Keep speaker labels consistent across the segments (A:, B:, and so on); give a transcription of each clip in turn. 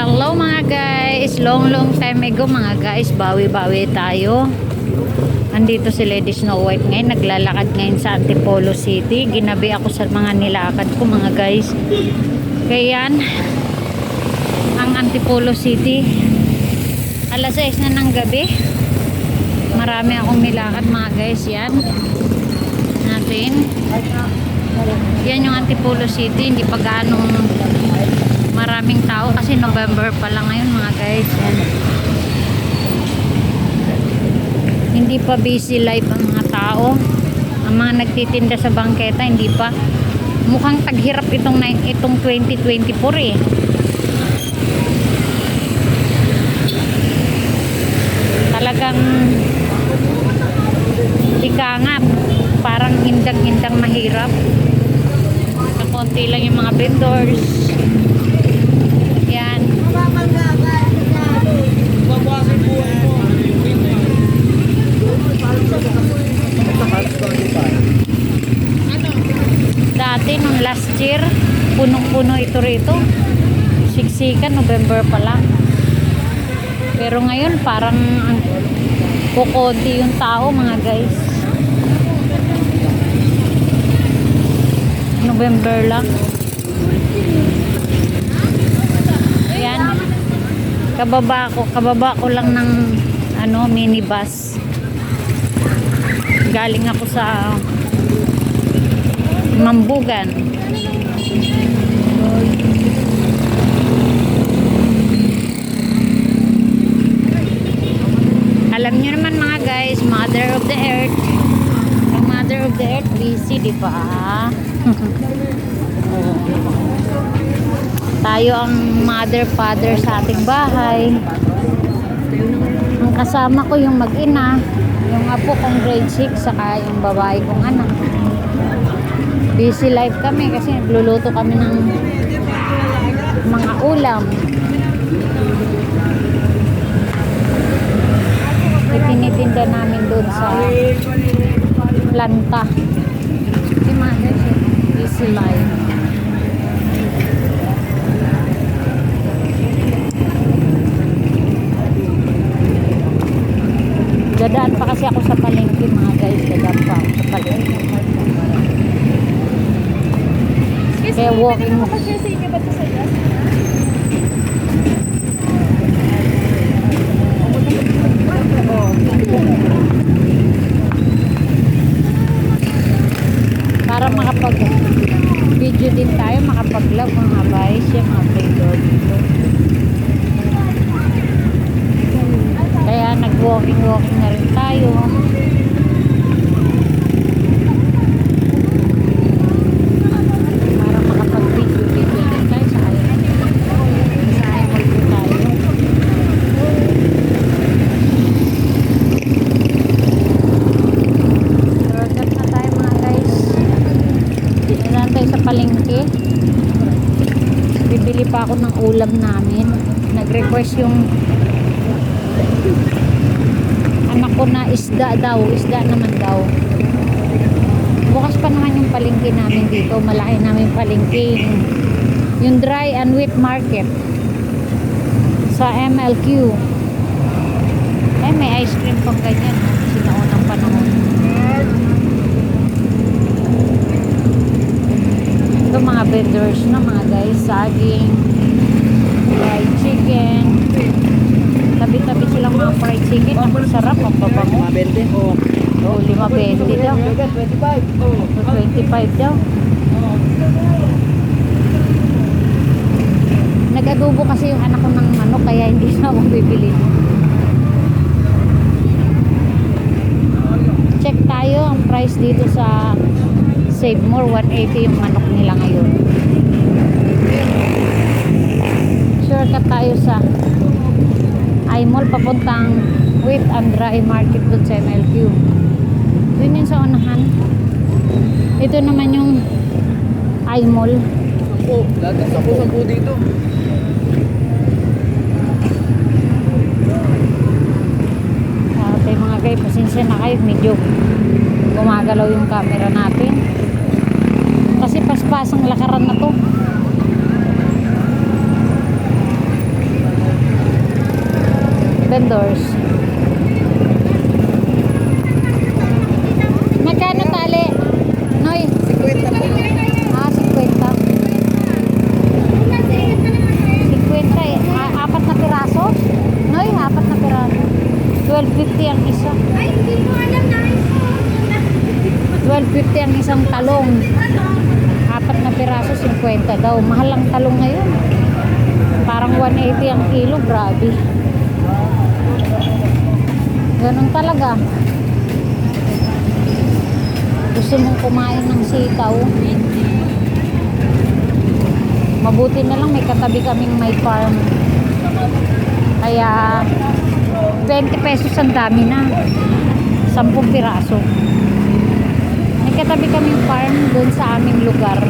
A: Hello mga guys! Long long time ago mga guys, bawi-bawi tayo. Andito si Lady Snow White ngayon, naglalakad ngayon sa Antipolo City. Ginabi ako sa mga nilakad ko mga guys. Kaya ang Antipolo City. Alas 6 na ng gabi. Marami akong nilakad mga guys yan. Natin. Yan yung Antipolo City, hindi pa ganong maraming tao kasi November pa lang ngayon mga guys. Yan. Hindi pa busy life ang mga tao. Ang mga nagtitinda sa bangketa hindi pa. Mukhang taghirap itong itong 2024 eh. Talagang ika nga parang hindang-hindang mahirap. Kakonti lang yung mga vendors. Yan. Dati nung last year, punong-puno ito rito. Siksikan, November pa lang. Pero ngayon, parang ang kukunti yung tao, mga guys. November lang. Yan. Kababa ko, kababa ko lang ng ano, minibus. Galing ako sa Mambugan. Alam niyo naman mga guys, Mother of the Earth. Ang Mother of the Earth, busy, di. Tayo ang mother, father sa ating bahay. Ang kasama ko yung mag-ina, yung apo kong grade 6, saka yung babae kong anak. Busy life kami kasi nagluluto kami ng mga ulam. Itinitinda namin doon sa planta. Busy life. Dadaan pa kasi ako sa palengke mga guys. Dadaan pa ako sa palengke. Kaya walking mo. Para makapag video din tayo, makapag-vlog mga guys. Yung mga vendor dito. Kaya nag-walking-walking na rin tayo. Para makapag-video-video din tayo sa island. Sa island po tayo. Order na tayo mga guys. Dito tayo sa palengke. Bibili pa ako ng ulam namin. Nag-request yung anak ko na isda daw. Isda naman daw. Bukas pa naman yung palengke namin dito. Malaki namin palengke. Yung, dry and wet market. Sa MLQ. Eh, may ice cream pang ganyan. no? Sinaunang panahon. Ito mga vendors na mga guys. Saging. Fried chicken. Tabi-tabi silang mga fried chicken. Ang sarap, ang babango.
B: Mabente o
A: Oh, 5.20 daw.
B: 25. Oh.
A: 25 daw. Nag-adobo kasi yung anak ko ng manok kaya hindi na ako bibili. Check tayo ang price dito sa Save More 180 yung manok nila ngayon. Shortcut tayo sa iMall papuntang Wheat and Dry Market doon sa MLQ. Yun yun sa unahan. Ito naman yung iMall.
B: Sampu. Lahat ng sampu-sampu dito.
A: Ah, Okay mga guys, pasensya na kayo. Medyo gumagalaw yung camera natin kasi paspas ang lakaran na to. Vendors. Talong ngayon. Parang 180 ang kilo, grabe. Ganun talaga. Gusto mong kumain ng sitaw. Mabuti na lang may katabi kaming may farm. Kaya 20 pesos ang dami na. 10 piraso. May katabi kaming farm doon sa aming lugar.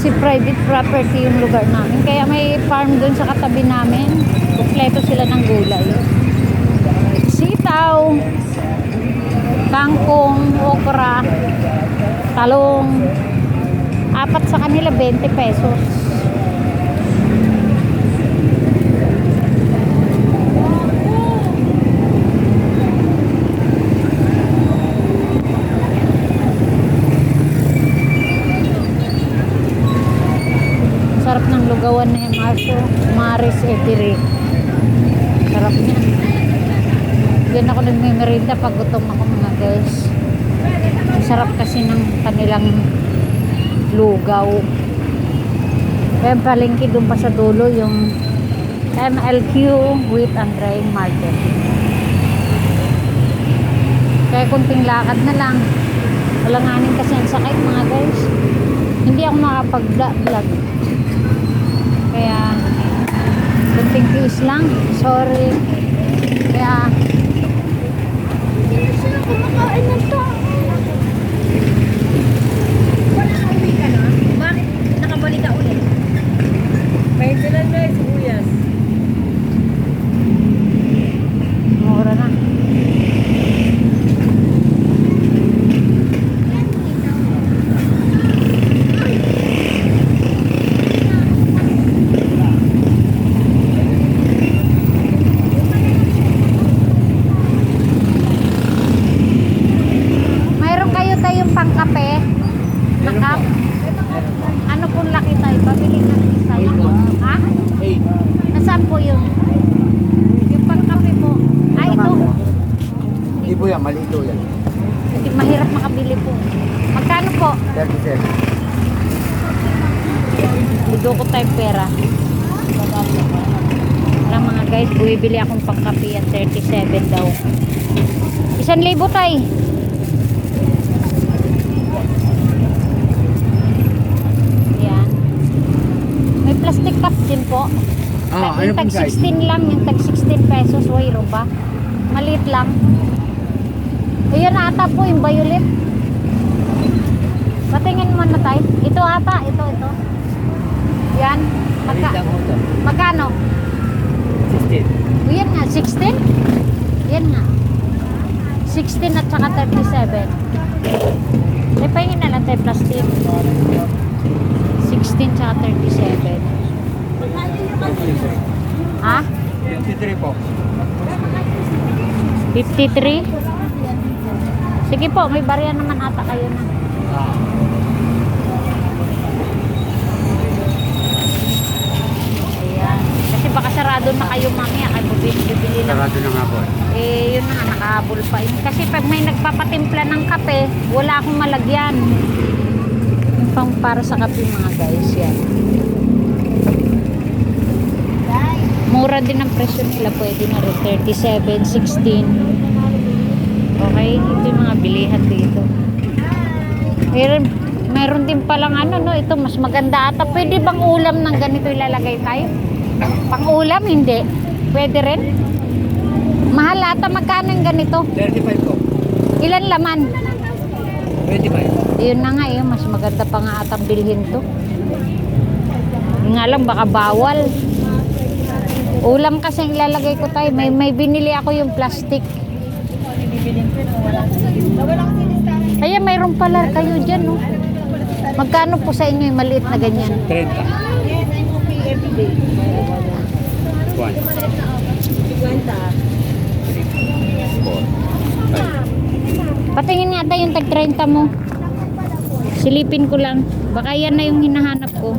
A: Kasi private property yung lugar namin. Kaya may farm doon sa katabi namin. Kompleto sila ng gulay. Sitaw, kangkong, okra, talong. Apat sa kanila, 20 pesos. Lugawan na yung Marso. Maris Eatery. Sarap niya. Diyan ako nagmimerenda pag gutom ako mga guys. Ang sarap kasi ng kanilang lugaw. Kaya palengke doon pa sa dulo yung MLQ Wheat and Dry Market. Kaya kunting lakad na lang. Walanganin kasi ang sakit mga guys. Hindi ako makapag-vlog. Kaya kunting tiis lang. Sorry. Kaya
C: Kumakain ng tao. Wala ka uwi ka na? Bakit nakabalik ka ulit?
B: Pwede lang guys, sibuyas.
A: mura na. Mayroon kayo tayong pangkape? Na cup? Ano pong laki tayo? Pabili natin isa. Ha?
B: Hey,
A: Nasaan po yun? Yung pangkape po. Ah, ito.
B: hindi po yan, malito yan.
A: Hindi mahirap makabili po. Magkano po?
B: 37.
A: Budo ko tayong pera. Wala mga guys, bumibili akong pangkape at 37 daw. Isang libo tay. Yan. May plastic cup din po.
B: Ah,
A: yung
B: ano
A: tag
B: pong size?
A: 16 lang, yung tag 16 pesos, wayro ba? Maliit lang. Ayun ata po yung violet. Patingin mo na tayo. Ito ata, ito, ito. Yan. Magka, magkano?
B: 16.
A: O, yan nga, 16? Yan nga. 16 at saka 37. May pahingin na lang tayo plastic. 16 tsaka 37. Ha?
B: 53 po.
A: 53? Sige po, may barya naman ata kayo na. Ayan. Kasi baka sarado na kayo mamaya. Kaya bibili, bibili na.
B: Sarado na nga po.
A: Eh, yun na nga, nakahabol pa. Kasi pag may nagpapatimpla ng kape, wala akong malagyan. Yung pang para sa kape mga guys, yan. Mura din ang presyo nila. Pwede na rin 37, 16. Okay, ito yung mga bilihan dito. Meron, meron din palang ano, no? Ito, mas maganda ata. Pwede bang ulam ng ganito ilalagay tayo? Pang ulam, hindi. Pwede rin? Mahal ata magkano yung ganito?
B: 35 po.
A: Ilan laman?
B: 25.
A: Yun na nga eh, mas maganda pa nga atang bilhin to. Yun nga lang, baka bawal. Ulam kasi ang ilalagay ko tayo. May, may binili ako yung plastic. Kaya mayroon pala kayo dyan, no? Magkano po sa inyo yung maliit na ganyan?
B: 30. One.
C: Maliit na ako. 50.
B: Four. Five.
A: Patingin nga tayo yung tag 30 mo. Silipin ko lang. Baka yan na yung hinahanap ko.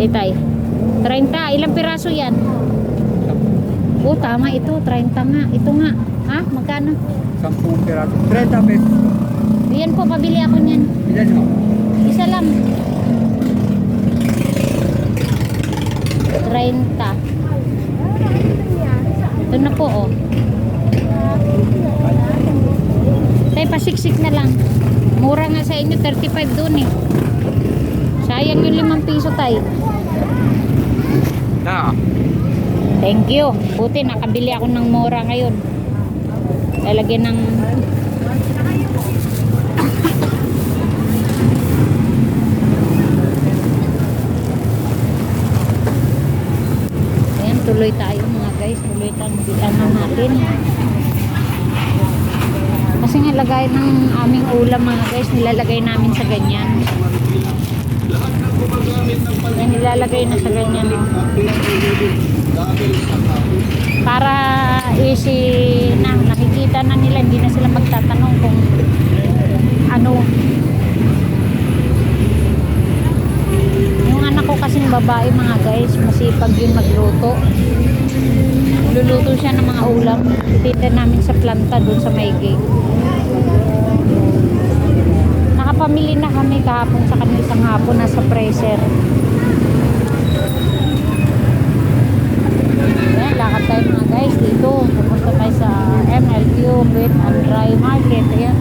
A: Itay. 30. Ilang piraso yan? Oo, tama ito. 30 nga. Ito nga. Ha? Magkano?
B: Sampung piraso. 30 pesos.
A: Yan po, pabili ako niyan.
B: Ilan mo?
A: Isa lang. 30. Ito na po, oh. Tay, pasiksik na lang. Mura nga sa inyo, 35 doon eh. Sayang yung limang piso, tay.
B: Na.
A: Thank you. Buti, nakabili ako ng mura ngayon. Lalagyan ng... Ayan, tuloy tayo mga guys. Tuloy tayo. Bilangan natin. Kasi nga lagay ng aming ulam mga guys, nilalagay namin sa ganyan. Yan, nilalagay na sa ganyan. Para easy na, nakikita na nila, hindi na sila magtatanong kung ano. Yung anak ko kasing babae mga guys, masipag yun magluto. Luluto siya ng mga ulam. Titinda namin sa planta doon sa may gate. Nakapamili na kami kahapon sa kanila isang hapon nasa freezer. Ayan, lakad tayo mga guys dito. Pupunta tayo sa MLQ, Wet and Dry Market. Ayan.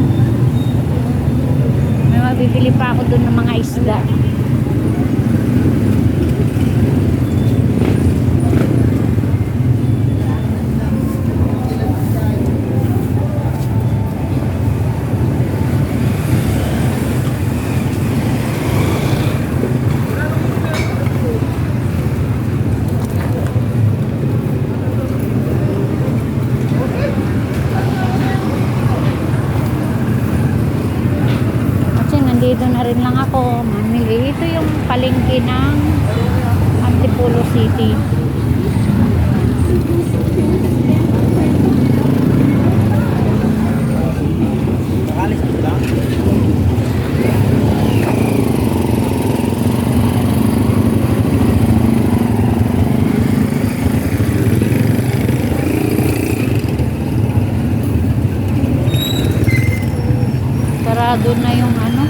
A: May mabibili pa ako doon ng mga isda. Kasi nandito na rin lang ako. Mamili. Ito yung palengke ng Antipolo City.
B: Alis mo lang.
A: Sarado na yung ano,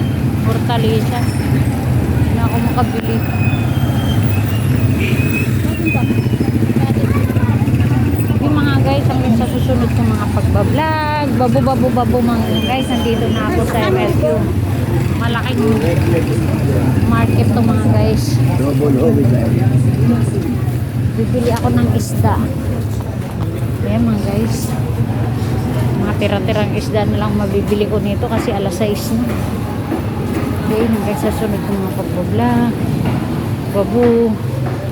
A: Fortaleza. Hindi na ako makabili. Yung mga guys, hanggang sa susunod kong mga pagbablog, babu-babu-babu mga guys, nandito na ako sa MLQ. Malaking market to mga guys. Bibili ako ng isda. Ayan mga guys. Mga tira-tirang isda na lang mabibili ko nito kasi alas 6 na. Okay, hanggang sa sunod ko mga pagbablog. Babu.